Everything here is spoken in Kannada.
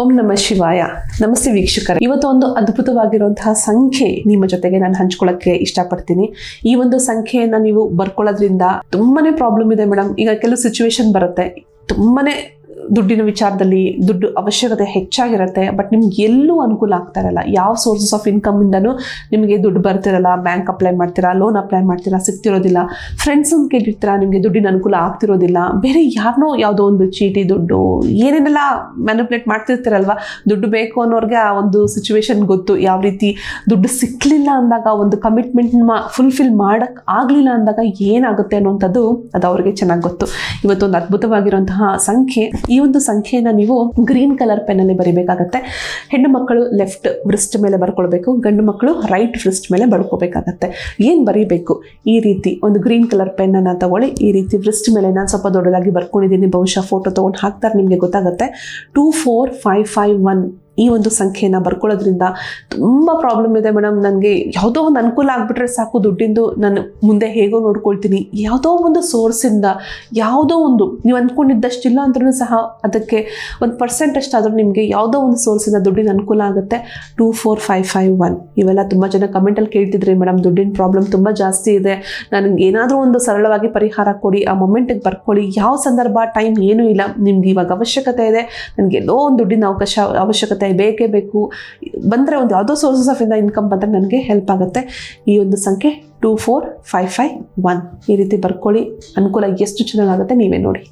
ಓಂ ನಮ ಶಿವಾಯ. ನಮಸ್ತೆ ವೀಕ್ಷಕರೇ. ಇವತ್ತು ಒಂದು ಅದ್ಭುತವಾಗಿರುವಂತಹ ಸಂಖ್ಯೆ ನಿಮ್ಮ ಜೊತೆಗೆ ನಾನು ಹಂಚ್ಕೊಳ್ಳೋಕ್ಕೆ ಇಷ್ಟಪಡ್ತೀನಿ. ಈ ಒಂದು ಸಂಖ್ಯೆಯನ್ನ ನೀವು ಬರ್ಕೊಳ್ಳೋದ್ರಿಂದ ತುಂಬಾನೇ ಪ್ರಾಬ್ಲಮ್ ಇದೆ ಮೇಡಮ್ ಈಗ ಕೆಲವು ಸಿಚುವೇಶನ್ ಬರುತ್ತೆ. ತುಂಬಾನೇ ದುಡ್ಡಿನ ವಿಚಾರದಲ್ಲಿ ದುಡ್ಡು ಅವಶ್ಯಕತೆ ಹೆಚ್ಚಾಗಿರುತ್ತೆ ಬಟ್ ನಿಮ್ಗೆ ಎಲ್ಲೂ ಅನುಕೂಲ ಆಗ್ತಾ ಇರಲ್ಲ. ಯಾವ ಸೋರ್ಸಸ್ ಆಫ್ ಇನ್ಕಮ್ ಇನ್ಕಮಿಂದನೂ ನಿಮಗೆ ದುಡ್ಡು ಬರ್ತಿರಲ್ಲ ಬ್ಯಾಂಕ್ ಅಪ್ಲೈ ಮಾಡ್ತೀರಾ ಲೋನ್ ಅಪ್ಲೈ ಮಾಡ್ತೀರಾ, ಸಿಗ್ತಿರೋದಿಲ್ಲ. ಫ್ರೆಂಡ್ಸ್ ಅಂತ ಕೇಳಿರ್ತೀರಾ, ನಿಮಗೆ ದುಡ್ಡಿನ ಅನುಕೂಲ ಆಗ್ತಿರೋದಿಲ್ಲ. ಬೇರೆ ಯಾರನ್ನೋ ಯಾವುದೋ ಒಂದು ಚೀಟಿ ದುಡ್ಡು, ಏನೇನೆಲ್ಲ ಮ್ಯಾನಿಪುಲೇಟ್ ಮಾಡ್ತಿರ್ತೀರಲ್ವ? ದುಡ್ಡು ಬೇಕು ಅನ್ನೋರಿಗೆ ಆ ಒಂದು ಸಿಚುವೇಶನ್ ಗೊತ್ತು. ಯಾವ ರೀತಿ ದುಡ್ಡು ಸಿಕ್ಕಲಿಲ್ಲ ಅಂದಾಗ ಒಂದು ಕಮಿಟ್ಮೆಂಟ್ ಫುಲ್ಫಿಲ್ ಮಾಡೋಕ್ಕೆ ಆಗಲಿಲ್ಲ ಅಂದಾಗ ಏನಾಗುತ್ತೆ ಅನ್ನುವಂಥದ್ದು ಅದು ಅವ್ರಿಗೆ ಚೆನ್ನಾಗಿ ಗೊತ್ತು. ಇವತ್ತೊಂದು ಅದ್ಭುತವಾಗಿರುವಂತಹ ಸಂಖ್ಯೆ. ಈ ಒಂದು ಸಂಖ್ಯೆಯನ್ನು ನೀವು ಗ್ರೀನ್ ಕಲರ್ ಪೆನ್ನಲ್ಲಿ ಬರಿಬೇಕಾಗತ್ತೆ. ಹೆಣ್ಣು ಮಕ್ಕಳು ಲೆಫ್ಟ್ ಬ್ರಿಸ್ಟ್ ಮೇಲೆ ಬರ್ಕೊಳ್ಬೇಕು, ಗಂಡು ಮಕ್ಕಳು ರೈಟ್ ಬ್ರಿಸ್ಟ್ ಮೇಲೆ ಬರ್ಕೋಬೇಕಾಗತ್ತೆ. ಏನು ಬರೀಬೇಕು? ಈ ರೀತಿ ಒಂದು ಗ್ರೀನ್ ಕಲರ್ ಪೆನ್ನನ್ನು ತಗೊಳ್ಳಿ, ಈ ರೀತಿ ಬ್ರಿಸ್ಟ್ ಮೇಲೆ ನಾನು ಸ್ವಲ್ಪ ದೊಡ್ಡದಾಗಿ ಬರ್ಕೊಂಡಿದ್ದೀನಿ, ಬಹುಶಃ ಫೋಟೋ ತೊಗೊಂಡು ಹಾಕ್ತಾರೆ, ನಿಮಗೆ ಗೊತ್ತಾಗುತ್ತೆ. Two four five five one ಈ ಒಂದು ಸಂಖ್ಯೆನ ಬರ್ಕೊಳ್ಳೋದ್ರಿಂದ ತುಂಬ ಪ್ರಾಬ್ಲಮ್ ಇದೆ ಮೇಡಮ್ ನನಗೆ ಯಾವುದೋ ಒಂದು ಅನುಕೂಲ ಆಗಿಬಿಟ್ರೆ ಸಾಕು ದುಡ್ಡಿಂದು. ನಾನು ಮುಂದೆ ಹೇಗೋ ನೋಡ್ಕೊಳ್ತೀನಿ. ಯಾವುದೋ ಒಂದು ಸೋರ್ಸಿಂದ ಯಾವುದೋ ಒಂದು, ನೀವು ಅಂದ್ಕೊಂಡಿದ್ದಷ್ಟಿಲ್ಲ ಅಂದ್ರೂ ಸಹ ಅದಕ್ಕೆ ಒಂದು ಪರ್ಸೆಂಟ್ ಅಷ್ಟಾದರೂ ನಿಮಗೆ ಯಾವುದೋ ಒಂದು ಸೋರ್ಸಿಂದ ದುಡ್ಡಿನ ಅನುಕೂಲ ಆಗುತ್ತೆ. Two four five five one ಇವೆಲ್ಲ ತುಂಬ ಜನ ಕಮೆಂಟಲ್ಲಿ ಕೇಳ್ತಿದ್ರಿ ಮೇಡಮ್ ದುಡ್ಡಿನ ಪ್ರಾಬ್ಲಮ್ ತುಂಬ ಜಾಸ್ತಿ ಇದೆ. ನನಗೆ ಏನಾದರೂ ಒಂದು ಸರಳವಾಗಿ ಪರಿಹಾರ ಕೊಡಿ. ಆ ಮೊಮೆಂಟಿಗೆ ಬರ್ಕೊಳ್ಳಿ. ಯಾವ ಸಂದರ್ಭ ಟೈಮ್ ಏನೂ ಇಲ್ಲ. ನಿಮ್ಗೆ ಇವಾಗ ಅವಶ್ಯಕತೆ ಇದೆ. ನನಗೆ ಎಲ್ಲೋ ಒಂದು ದುಡ್ಡಿನ ಅವಕಾಶ, ಅವಶ್ಯಕತೆ ಬೇಕೇ ಬೇಕು. ಬಂದರೆ ಒಂದು ಯಾವುದೋ ಸೋರ್ಸಸ್ ಆಫ್ ಇಂದ ಇನ್ಕಮ್ ಬಂದರೆ ನನಗೆ ಹೆಲ್ಪ್ ಆಗುತ್ತೆ. ಈ ಒಂದು ಸಂಖ್ಯೆ two four five five one ಈ ರೀತಿ ಬರ್ಕೊಳ್ಳಿ. ಅನುಕೂಲ ಎಷ್ಟು ಚೆನ್ನಾಗಾಗುತ್ತೆ ನೀವೇ ನೋಡಿ.